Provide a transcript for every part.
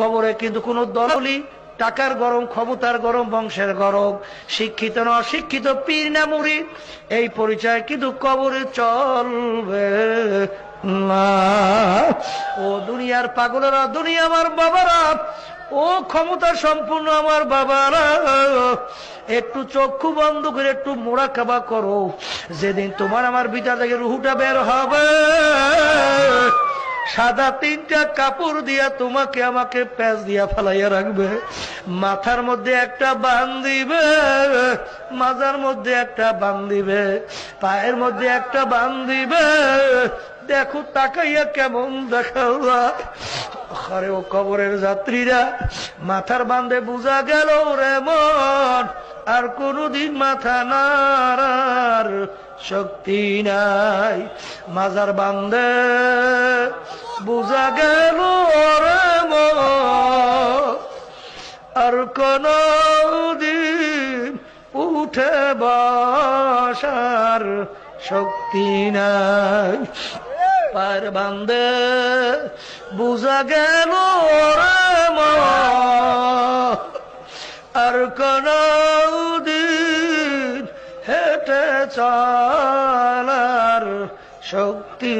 কবরে কিন্তু কোনো দলই টাকার গরম, ক্ষমতার গরম, বংশের গরম। শিক্ষিত না অশিক্ষিত, পীর না মুড়ি, এই পরিচয় কিন্তু কবরে চলবে ও দুনিয়ার পাগলেরা, দুনিয়া আমার বাবারা, ও ক্ষমতা সম্পূর্ণ আমার বাবারা, একটু চক্ষু বন্ধ করে একটু মোড়া কাবা করো। যেদিন তোমার আমার ভিতর থেকে রুহুটা বের হবে সাদা তিনটা কাপড় দিয়া তোমাকে আমাকে প্যাঁচ দিয়া ফেলাইয়া রাখবে। মাথার মধ্যে একটা বান দিবে, মাজার মধ্যে একটা বান দিবে, পায়ের মধ্যে একটা বান দিবে। দেখো, তাকাইয়া কেমন দেখা আরে ও কবরের যাত্রীরা, মাথার বান্ধে বোঝা গেল রে মন। আর কোনদিন মাথা নাড়ার শক্তি নাই। মাজার বান্ধে বোঝা গেল আর কোন উঠে বসার শক্তি নাই। পার বান্ধে বুঝা গেল আর কোন চলার শক্তি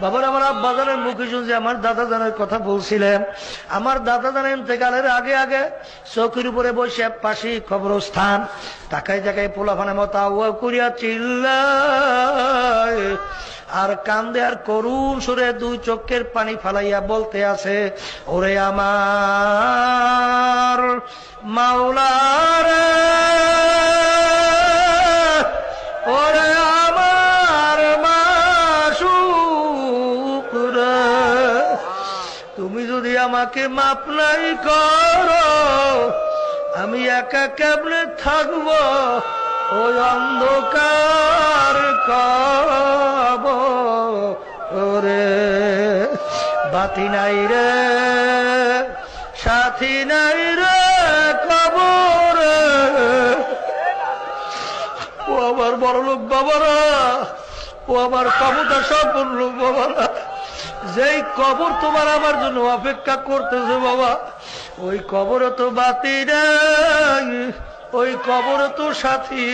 বাবার, আমার আব্বা জানের মুখে শুনছি, আমার দাদা জানের কথা বলছিলেন। আমার দাদা জানের ইন্তেকালের আগে আগে চৌকির উপরে বসে পাশে কবরস্থান। তাকাই তাকাই পোলাফানের মতো আউয়া করিয়া চিল্লায়। আর কান্দে আর করুণ সুরে দুই চোখের পানি ফালাইয়া বলতে আছে, ওরে আমার মাওলারে যদি আমাকে মাপ নাই করো, আমি একা কেমনে থাকব? ওই অন্ধকার কব ওরে বাতি নাই রে, সাথী নাই রে কবরে। ও আমার বড় লোক বাবারা, ও আমার ক্ষমতা লোক বাবারা। যেই কবর তোমার আমার জন্য অপেক্ষা করতেছে বাবা, ওই কবর তো বাতি ওই কবর তো সাথী